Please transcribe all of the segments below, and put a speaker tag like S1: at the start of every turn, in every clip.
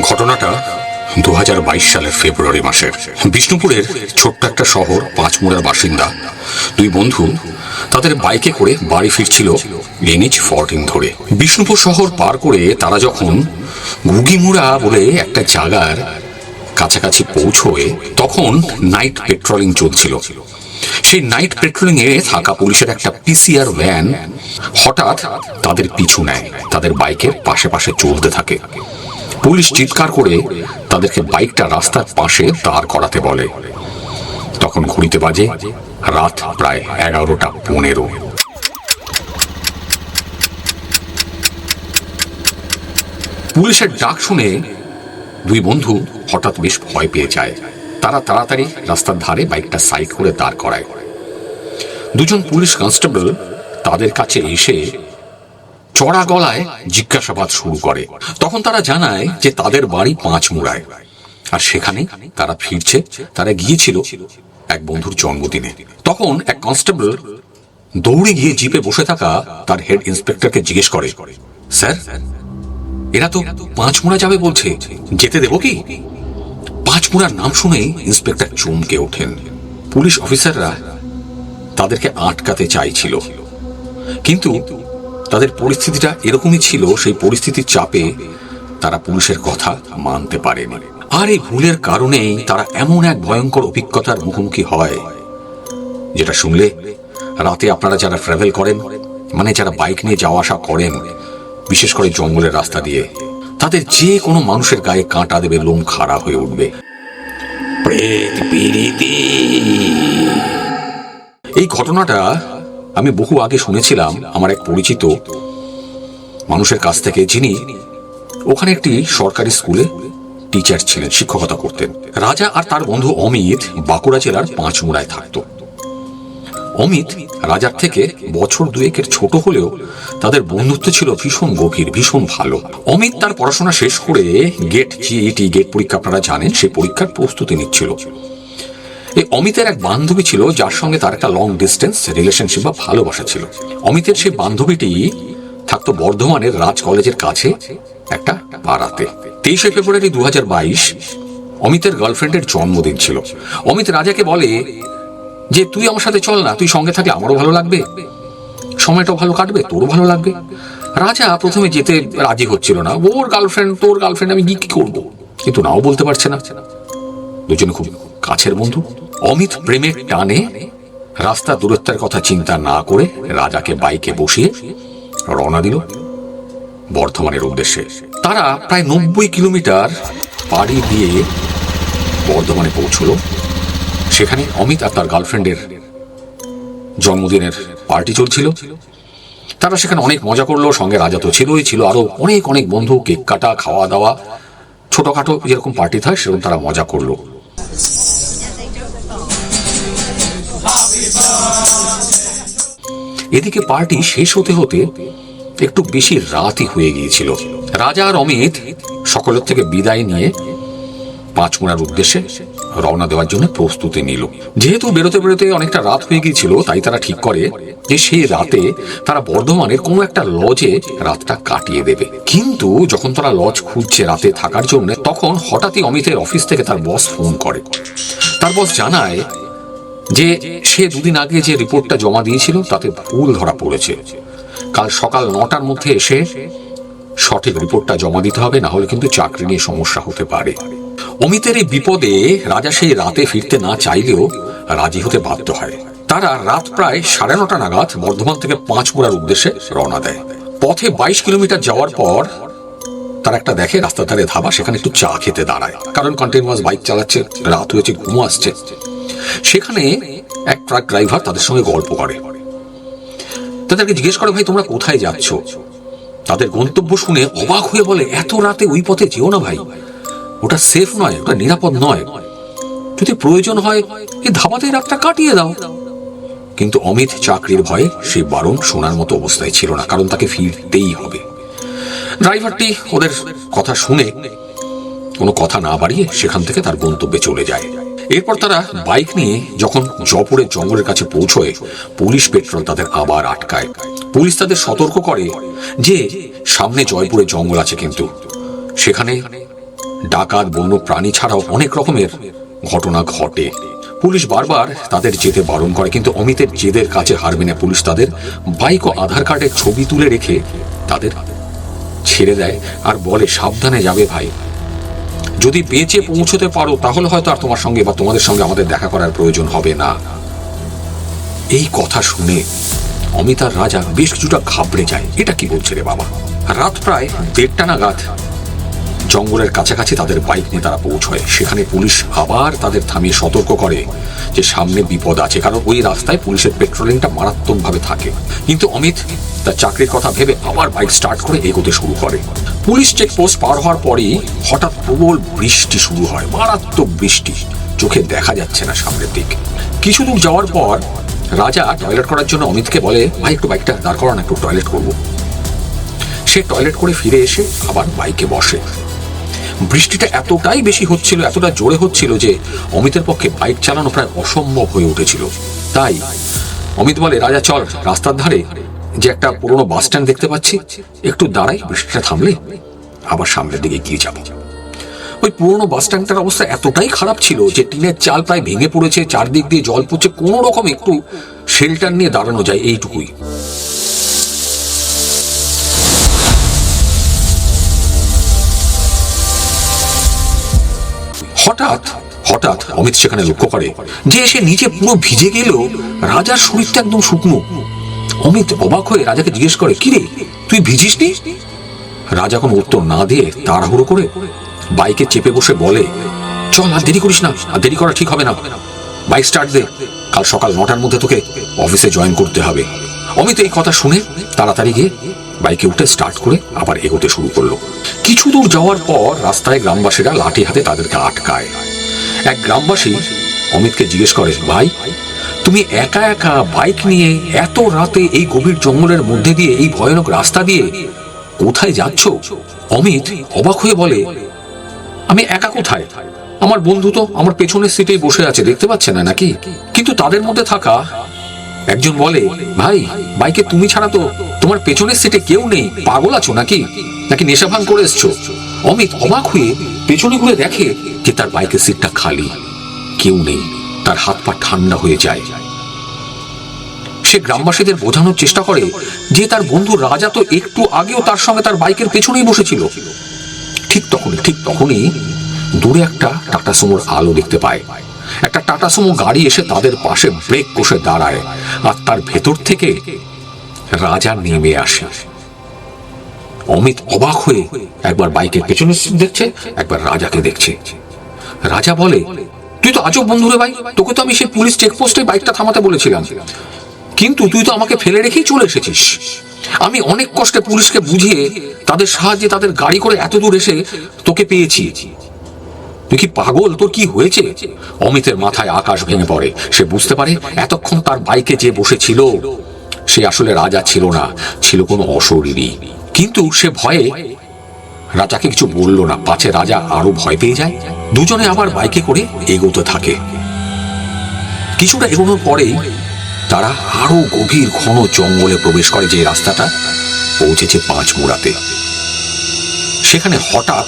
S1: ঘটনাটা দু হাজার বাইশ সালের ফেব্রুয়ারি মাসের বিষ্ণুপুরের ছোট্ট একটা শহর, পাঁচমুড়ার বাসিন্দা। দুই বন্ধু তাদের বাইকে করে বাড়ি ফিরছিল এনএচ ফরটিন ধরে। বিষ্ণুপুর শহর পার করে তারা যখন ঘুগিমুড়া বলে একটা জায়গার কাছাকাছি পৌঁছয়, তখন নাইট পেট্রোলিং চলছিল। সেই নাইট পেট্রোলিং এ থাকা পুলিশের একটা পিসিআর ভ্যান হঠাৎ তাদের পিছু নেয়, তাদের বাইকের পাশে পাশে চলতে থাকে। পুলিশ চিৎকার করে তাদেরকে বাইকটা রাস্তার পাশে দাঁড় করাতে বলে। তখন ঘুরিতে বাজে রাত প্রায় এগারোটা পনেরো। পুলিশের ডাক শুনে দুই বন্ধু হঠাৎ বেশ ভয় পেয়ে যায়। তারা তাড়াতাড়ি রাস্তার ধারে বাইকটা সাইড করে দাঁড় করায়। দুজন পুলিশ কনস্টেবল তাদের কাছে এসে চড়া গলায় জিজ্ঞাসাবাদ শুরু করে। তখন তারা জানায় যে তাদের বাড়ি পাঁচ মুড়ায় আর সেখানে তারা ফিরছে, তারা গিয়েছিল এক বন্ধুর জন্মদিনে। তখন এক কনস্টেবল দৌড়ে গিয়ে জিপে বসে থাকা তার হেড ইন্সপেক্টরকে জিজ্ঞেস করে, স্যার, এরা তো পাঁচ মুড়া যাবে বলছে, যেতে দেবো কি? পাঁচ মুড়ার নাম শুনেই ইন্সপেক্টর চমকে ওঠেন। পুলিশ অফিসাররা তাদেরকে আটকাতে চাইছিল। কিন্তু তাদের পরিস্থিতিটা এরকমই ছিল সেই পরিস্থিতির চাপে তারা পুলিশের কথা মানতে পারেনি। আর এই ভুলের কারণেই তারা এমন এক ভয়ঙ্কর অভিজ্ঞতার মুখোমুখি হয় যেটা শুনলে রাতে আপনারা যারা ট্রাভেল করেন মানে যারা বাইক নিয়ে যাওয়া আসা করেন বিশেষ করে জঙ্গলের রাস্তা দিয়ে তাদের যে কোনো মানুষের গায়ে কাঁটা দেবে লোম খাড়া হয়ে উঠবে। এই ঘটনাটা আমি বহু আগে শুনেছিলাম আমার এক পরিচিত মানুষের কাছ থেকে, যিনি ওখানে একটি সরকারি স্কুলে টিচার ছিলেন, শিক্ষকতা করতেন। রাজা আর তার বন্ধু অমিত বাঁকুড়া জেলার পাঁচমুড়ায় থাকত। অমিত রাজার থেকে বছর দুয়েকের ছোট হলেও তাদের বন্ধুত্ব ছিল ভীষণ গভীর, ভীষণ ভালো। অমিত তার পড়াশোনা শেষ করে গেট জিইটি গেট পরীক্ষা আপনারা জানেন সেই পরীক্ষার প্রস্তুতি নিচ্ছিল। এই অমিতের এক বান্ধবী ছিল যার সঙ্গে তার একটা লং ডিস্টেন্স রিলেশনশিপ বা ভালোবাসা ছিল। অমিতের সেই বান্ধবীটি থাকতো বর্ধমানের রাজ কলেজের কাছে একটা পাড়াতে। তেইশে ফেব্রুয়ারি দু অমিতের গার্লফ্রেন্ডের জন্মদিন ছিল। অমিত রাজাকে বলে যে, তুই আমার সাথে চল না, তুই সঙ্গে থাকলে আমারও ভালো লাগবে। সময়টাও ভালো কাটবে, তোরও ভালো লাগবে। রাজা প্রথমে যেতে রাজি হচ্ছিল না। ওর গার্লফ্রেন্ড তোর গার্লফ্রেন্ড আমি কি করব? কিন্তু নাও বলতে পারছে না। দুজনে খুব কাছের বন্ধু। অমিত প্রেমের টানে, রাস্তা দূরত্বের কথা চিন্তা না করে রাজাকে বাইকে বসিয়ে রওনা দিল বর্ধমানের উদ্দেশ্যে। তারা প্রায় নব্বই কিলোমিটার পাড়ি দিয়ে বর্ধমানে পৌঁছল। সেখানে অমিত আর তার গার্লফ্রেন্ডের জন্মদিনের পার্টি চলছিল। তারা সেখানে অনেক মজা করল, সঙ্গে রাজা তো ছিলই, ছিল আরও অনেক অনেক বন্ধু, কেক কাটা, খাওয়া দাওয়া, ছোটখাটো যেরকম পার্টি থাকে, সেরকম তারা মজা করল। এদিকে পার্টি শেষ হতে হতে একটু বেশি রাতই হয়ে গিয়েছিল। রাজা আর অমিত সকলের থেকে বিদায় নিয়ে পাঁচমুড়ার উদ্দেশ্যে রওনা দেওয়ার জন্য প্রস্তুতি নিল। যেহেতু বেরোতে বেরোতে অনেকটা রাত হয়ে গিয়েছিল, তাই তারা ঠিক করে যে সেই রাতে তারা বর্ধমানের কোনো একটা লজে রাতটা কাটিয়ে দেবে। কিন্তু যখন তারা লজ খুঁজছে রাতে থাকার জন্য, তখন হঠাৎই অমিতের অফিস থেকে তার বস ফোন করে। তার বস জানায় যে সে দুদিন আগে যে রিপোর্টটা জমা দিয়েছিল, তাতে ভুল ধরা পড়েছে। কাল সকাল নটার মধ্যে এসে সঠিক রিপোর্টটা জমা দিতে হবে, না হলে কিন্তু চাকরি নিয়ে সমস্যা হতে পারে। অমিতের এই বিপদে রাজা সেই রাতে ফিরতে না চাইলেও রাজি হতে বাধ্য হয়। তারা রাত প্রায় সাড়ে নটা নাগাদ বর্ধমান থেকে পাঁচমুড়ার উদ্দেশ্যে রওনা দেয়। পথে বাইশ কিলোমিটার যাওয়ার পর তারা একটা দেখে রাস্তার ধারে ধাবা, সেখানে একটু চা খেতে দাঁড়ায়। কারণ কন্টিনিউয়াস বাইক চালাচ্ছে, রাত হয়েছে, ঘুমো আসছে। সেখানে এক ট্রাক ড্রাইভার তাদের সঙ্গে গল্প করে। তাদেরকে জিজ্ঞেস করে, ভাই, তোমরা কোথায় যাচ্ছ? তাদের গন্তব্য শুনে অবাক হয়ে বলে, এত রাতে ওই পথে যেও না ভাই। ওটা সেফ নয়, ওটা নিরাপদ নয়। যদি প্রয়োজন হয়, এই ধাবাতে রাতটা কাটিয়ে দাও। কিন্তু অমিত চাকরির ভয়ে সে বারণ শোনার মতো অবস্থায় ছিল না, কারণ তাকে ফিরতেই হবে। ড্রাইভারটি ওদের কথা শুনে কোনো কথা না বাড়িয়ে সেখান থেকে তার গন্তব্যে চলে যায়। এরপর তারা বাইক নিয়ে যখন জয়পুরের জঙ্গলের কাছে পৌঁছয়, পুলিশ পেট্রোল তাদের আবার আটকায়। পুলিশ তাদের সতর্ক করে যে সামনে জয়পুরে জঙ্গল আছে কিন্তু। সেখানে ডাকাত, বন্য প্রাণী ছাড়াও অনেক রকমের ঘটনা ঘটে। পুলিশ বারবার তাদের যেতে বারণ করে, কিন্তু অমিতের জেদের কাছে হারবে না। পুলিশ তাদের বাইক ও আধার কার্ডের ছবি তুলে রেখে তাদের ছেড়ে দেয়। আর বলে, সাবধানে যাবে ভাই। যদি বেঁচে পৌঁছতে পারো, তাহলে হয়তো আর তোমার সঙ্গে বা তোমাদের সঙ্গে আমাদের দেখা করার প্রয়োজন হবে না। এই কথা শুনে অমিতার রাজা বেশ কিছুটা ঘাবড়ে যায়। এটা কি বলছে রে বাবা? রাত প্রায় দেড়টা নাগাদ জঙ্গলের কাছাকাছি তাদের বাইক নিয়ে তারা পৌঁছয়। সেখানে পুলিশ আবার তাদের থামিয়ে সতর্ক করে যে সামনে বিপদ আছে, কারণ ওই রাস্তায় পুলিশের পেট্রোলিংটা মারাত্মকভাবে থাকে। কিন্তু অমিত তার চাকরির কথা ভেবে আবার বাইক স্টার্ট করে এগোতে শুরু করে। পুলিশ চেকপোস্ট পার হওয়ার পরই হঠাৎ প্রবল বৃষ্টি শুরু হয়, মারাত্মক বৃষ্টি। চোখে দেখা যাচ্ছে না সামনের দিক। কিছু দূর যাওয়ার পর রাজা টয়লেট করার জন্য অমিতকে বলে, ভাই, একটু বাইকটা দাঁড় করান, একটু টয়লেট করব। সে টয়লেট করে ফিরে এসে আবার বাইকে বসে। বৃষ্টিটা এতটাই বেশি হচ্ছিল, এতটা জোরে হচ্ছিল যে অমিতের পক্ষে বাইক চালানো প্রায় অসম্ভব হয়ে উঠেছিল। তাই অমিত বলে, রাজা, চল, রাস্তার ধারে যে একটা পুরনো বাস স্ট্যান্ড দেখতে পাচ্ছি। একটু দাঁড়াই, বৃষ্টিটা থামলে আবার সামনের দিকে গিয়ে যাব। ওই পুরনো বাস স্ট্যান্ডটার অবস্থা এতটাই খারাপ ছিল যে টিনের চাল প্রায় ভেঙে পড়েছে, চারদিক দিয়ে জল পড়ছে, কোনো রকম একটু শেল্টার নিয়ে দাঁড়ানো যায় এইটুকুই। হঠাৎ হঠাৎ অমিত সেখানে লক্ষ্য করে। যে সে নিচে পুরো ভিজে গেল, রাজার শরীরটা একদম শুকনো। অমিত অবাক হয়ে রাজাকে জিজ্ঞেস করে, কিরে, তুই ভিজিস নি রাজা কোনো উত্তর না দিয়ে তাড়াহুড়ো করে বাইকে চেপে বসে বলে, চল, আর দেরি করিস না, আর দেরি করা ঠিক হবে না। বাইক স্টার্ট দে, কাল সকাল নটার মধ্যে তোকে অফিসে জয়েন করতে হবে। অমিত এই কথা শুনে তাড়াতাড়ি গিয়ে বাইকে উঠে স্টার্ট করে আবার এগোতে শুরু করল। কিছু দূর যাওয়ার পর রাস্তায় গ্রামবাসীরা লাঠি হাতে তাদেরকে আটকায়। এক গ্রামবাসী অমিতকে জিজ্ঞেস করে, ভাই, তুমি একা একা বাইক নিয়ে এত রাতে এই গভীর জঙ্গলের মধ্যে দিয়ে এই ভয়ানক রাস্তা দিয়ে কোথায় যাচ্ছ? অমিত অবাক হয়ে বলে, আমি একা কোথায়? আমার বন্ধু তো আমার পেছনের সিটেই বসে আছে, দেখতে পাচ্ছে না নাকি? কিন্তু তাদের মধ্যে থাকা একজন বলে, ভাই, বাইকে তুমি ছাড়া তো তোমার পেছনের সিটে কেউ নেই। পাগল আছো নাকি? নাকি নেশা ভাঙ করে এসছো? অমিত অবাক হয়ে পেছনে ঘুরে দেখে যে তার বাইকের সিটটা খালি। কেউ নেই। তার হাত পা ঠান্ডা হয়ে যায়। সে গ্রামবাসীদের বোঝানোর চেষ্টা করে যে তার বন্ধু রাজা তো একটু আগেও তার সঙ্গে তার বাইকের পেছনেই বসেছিল। ঠিক তখনই ঠিক তখনই দূরে একটা টাটা সুমোর আলো দেখতে পায়। একটা টাটা সুমো গাড়ি এসে তাদের পাশে ব্রেক কষে দাঁড়ায় আর তার ভেতর থেকে রাজা নেমে আসে। অমিত অবাক হয়ে একবার বাইকের পেছনে দেখছে, একবার রাজাকে দেখছে। রাজা বলে, তুই তো আজব বন্ধু রে ভাই, তোকে তো আমি সেই পুলিশ চেকপোস্টে বাইকটা থামাতে বলেছিলাম। কিন্তু তুই তো আমাকে ফেলে রেখেই চলে এসেছিস। আমি অনেক কষ্টে পুলিশকে বুঝিয়ে তাদের সাহায্যে তাদের গাড়ি করে এত দূর এসে তোকে পেয়েছি। কি পাগল? তোর কি হয়েছে? অমিতের মাথায় আকাশ ভেঙে পড়ে। সে বুঝতে পারে এতক্ষণ তার বাইকে যে বসেছিল সে আসলে রাজা ছিল না, ছিল কোনো অশরীরী। কিন্তু সে ভয়ে রাজাকে কিছু বলল না। পাছে রাজা আরও ভয় পেয়ে যায়। দুজনে আবার বাইকে করে এগোতে থাকে। কিছুটা এগোনোর পরেই তারা আরও গভীর ঘন জঙ্গলে প্রবেশ করে যে রাস্তাটা পৌঁছেছে পাঁচ মুড়াতে। সেখানে হঠাৎ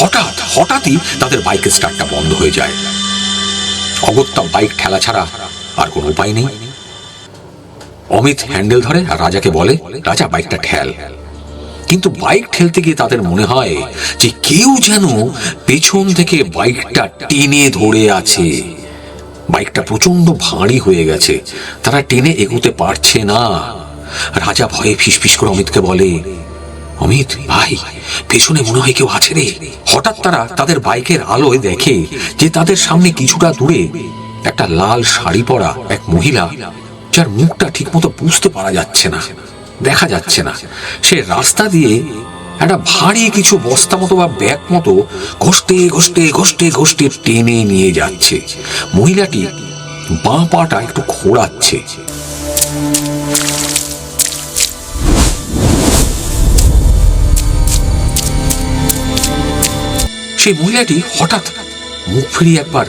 S1: হঠাৎ, হঠাৎই তাদের বাইকের স্টার্টটা বন্ধ হয়ে যায়। অগত্যা বাইক ঠেলা ছাড়া আর কোনো উপায় নেই। অমিত হ্যান্ডেল ধরে আর রাজাকে বলে, রাজা, বাইকটা ঠেল। কিন্তু বাইক ঠেলতে গিয়ে তাদের মনে হয় যে কেউ যেন পেছন থেকে বাইকটা টেনে ধরে আছে। বাইকটা প্রচণ্ড ভারী হয়ে গেছে। তারা টেনে এগোতে পারছে না। রাজা ভয়ে ফিসফিস করে অমিতকে বলে অমিত, ভাই, পেছনে মনে হয় কেউ আছে রে। হঠাৎ তারা তাদের বাইকের আলোয় দেখে যে তাদের সামনে কিছুটা দূরে একটা লাল শাড়ি পরা এক মহিলা, যার মুখটা ঠিকমতো বুঝতে পারা যাচ্ছে না, দেখা যাচ্ছে না। সে রাস্তা দিয়ে একটা ভারী কিছু বস্তা মতো বা ব্যাগ মতো ঘষতে ঘষতে ঘষতে ঘষতে টেনে নিয়ে যাচ্ছে। মহিলাটি বাঁ পাটা একটু খোঁড়াচ্ছে। সেই মহিলাটি হঠাৎ মুখ ফিরিয়ে একবার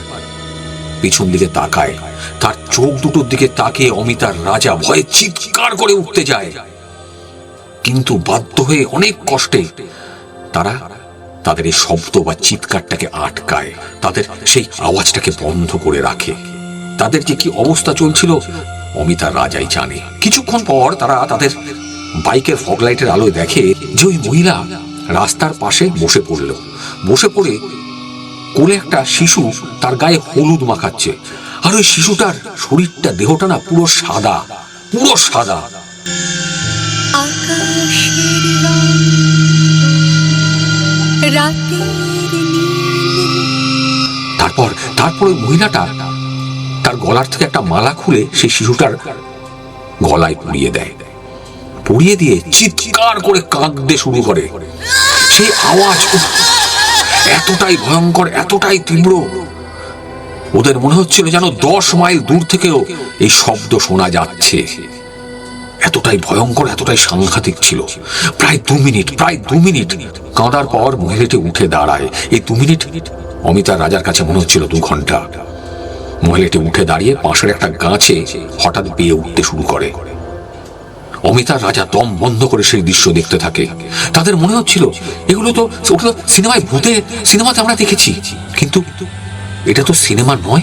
S1: পিছন দিকে তাকায়। তার চোখ দুটোর দিকে তাকিয়ে অমিতার রাজা ভয়ে চিৎকার করে উঠতে যায়। কিন্তু বাধ্য হয়ে অনেক কষ্টে তারা তাদের এই শব্দ বা চিৎকারটাকে আটকায়। তাদের সেই আওয়াজটাকে বন্ধ করে রাখে। তাদের যে কি অবস্থা চলছিল অমিতার রাজাই জানে। কিছুক্ষণ পর তারা তাদের বাইকের ফগলাইটের আলোয় দেখে যে ওই মহিলা রাস্তার পাশে বসে পড়ল। বসে পড়ে কোলে একটা শিশু তার গায়ে হলুদ মাখাচ্ছে। আর ওই শিশুটার শরীরটা দেহটা না পুরো সাদা পুরো সাদা।
S2: আকাশের
S1: তারপর তারপর ওই মহিলাটা তার গলার থেকে একটা মালা খুলে সেই শিশুটার গলায় পুড়িয়ে দেয়। পুড়িয়ে দিয়ে চিৎকার করে কাঁদতে শুরু করে। সেই আওয়াজ এতটাই ভয়ঙ্কর, এতটাই তীব্র। ওদের মনে হচ্ছিল যেন দশ মাইল দূর থেকেও এই শব্দ শোনা যাচ্ছে। এতটাই ভয়ঙ্কর, এতটাই সাংঘাতিক ছিল। প্রায় দু মিনিট, প্রায় দু মিনিট কাঁদার পর মহিলাটি উঠে দাঁড়ায়। এই দু মিনিট অমিতার রাজার কাছে মনে হচ্ছিল দু ঘণ্টা। মহিলাটি উঠে দাঁড়িয়ে পাশের একটা গাছে হঠাৎ বেয়ে উঠতে শুরু করে। অমিতার রাজা দম বন্ধ করে সেই দৃশ্য দেখতে থাকে। তাদের মনে হচ্ছিল, এগুলো তো, ওগুলো সিনেমায় ভূতে, সিনেমাতে আমরা দেখেছি। কিন্তু এটা তো সিনেমা নয়।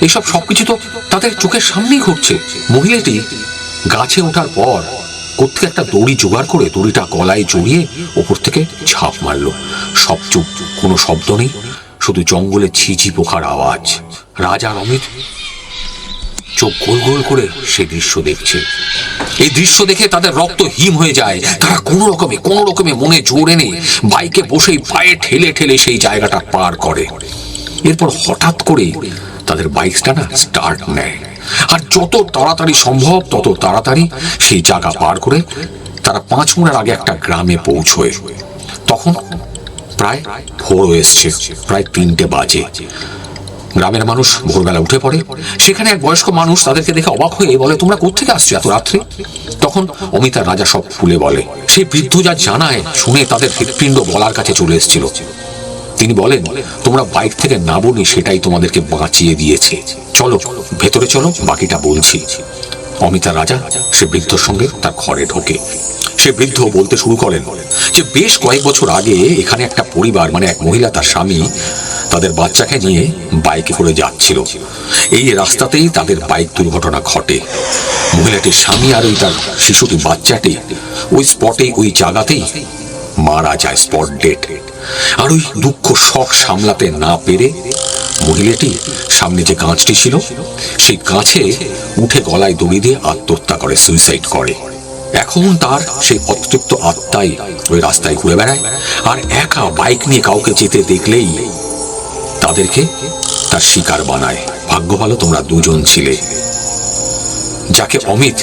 S1: এইসব সবকিছু তো তাদের চোখের সামনেই ঘটছে মহিলাটি গাছে ওঠার পর কোথেকে একটা দড়ি জোগাড় করে দড়িটা গলায় জড়িয়ে ওপর থেকে ঝাঁপ মারলো। সব চুপ, কোনো শব্দ নেই, শুধু জঙ্গলে ছিচি পোখার আওয়াজ। রাজা অমিত চোখ গোল গোল করে সে দৃশ্য দেখছে। এই দৃশ্য দেখে তাদের রক্ত হিম হয়ে যায়। তারা কোনো রকমে কোনো রকমে মনে জোর এনে বাইকে বসেই পায়ে ঠেলে ঠেলে সেই জায়গাটা পার করে। এরপর হঠাৎ করে তাদের বাইকটা না স্টার্ট নেয়। আর যত তাড়াতাড়ি সম্ভব, তত তাড়াতাড়ি সেই জায়গা পার করে তারা পাঁচ মিনিট আগে একটা গ্রামে পৌঁছয়। তখন প্রায় ভোর এসছে, প্রায় তিনটে বাজে। গ্রামের মানুষ ভোরবেলা উঠে পড়ে। সেখানে এক বয়স্ক মানুষ তাদেরকে দেখে অবাক হয়ে বলে, তোমরা কোথেকে আসছো এত রাত্রে? তখন অমিতার রাজা সব খুলে বলে, সেই বৃদ্ধ যা জানায় শুনে তাদের হৃৎপিণ্ড বলার কাছে চলে এসেছিল। তিনি বলেন, তোমরা বাইক থেকে না নামনি সেটাই তোমাদেরকে বাঁচিয়ে দিয়েছে। চলো, ভেতরে চলো, বাকিটা বলছি। অমিতা রাজা সে বৃদ্ধর সঙ্গে তার ঘরে ঢোকে। সে বৃদ্ধ বলতে শুরু করেন যে, বেশ কয়েক বছর আগে এখানে একটা পরিবার মানে এক মহিলা, তার স্বামী তাদের বাচ্চাকে নিয়ে বাইকে করে যাচ্ছিল। এই রাস্তাতেই তাদের বাইক দুর্ঘটনা ঘটে। মহিলাটির স্বামী আর ওই তার শিশুটি বাচ্চাটি ওই স্পটে, ওই জায়গাতেই মারা যায়, স্পট ডেট। আর ওই দুঃখ, শখ সামলাতে না পেরে মহিলাটি সামনে যে গাছটি ছিল, সেই গাছে উঠে গলায় দড়ি দিয়ে আত্মহত্যা করে সুইসাইড করে। এখন তার সেই অতৃপ্ত আত্মাই ওই রাস্তায় ঘুরে বেড়ায় আর একা বাইক নিয়ে কাউকে যেতে দেখলেই তাদেরকে তার শিকার বানায়। ভাগ্য ভালো তোমরা দুজন ছিলে। যাকে অমিত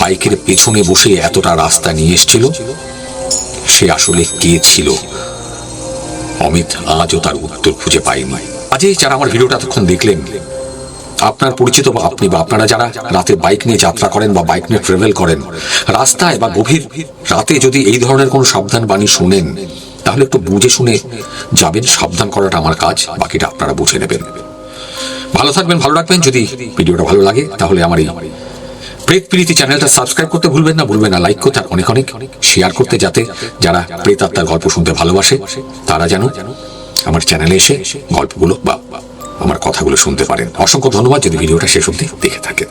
S1: বাইকের পেছনে বসে এতটা রাস্তা নিয়ে এসেছিল, সে আসলে কে ছিল? অমিত আজও তার উত্তর খুঁজে পায়নি। আজই যারা আমার ভিডিওটা এতক্ষণ দেখলেন, আপনার পরিচিত বা আপনি বা আপনারা যারা রাতে বাইক নিয়ে যাত্রা করেন বা বাইক নিয়ে ট্রেভেল করেন, রাস্তায় বা গভীর রাতে যদি এই ধরনের কোনো সাবধান বাণী শোনেন তাহলে একটু বুঝে শুনে যাবেন, সাবধান করাটা আমার কাজ, বাকিটা আপনারা বুঝে নেবেন। ভালো থাকবেন, ভালো রাখবেন, যদি ভিডিওটা ভালো লাগে, তাহলে আমার এই প্রেত প্রীতি চ্যানেলটা সাবস্ক্রাইব করতে ভুলবেন না ভুলবেন না লাইক করতে আর অনেক অনেক শেয়ার করতে যাতে যারা প্রেতাত্মার গল্প শুনতে ভালোবাসে, তারা যেন আমার চ্যানেলে এসে গল্পগুলো বা আমার কথাগুলো শুনতে পারেন। অসংখ্য ধন্যবাদ, যদি ভিডিওটা শেষ অব্দি দেখে থাকেন।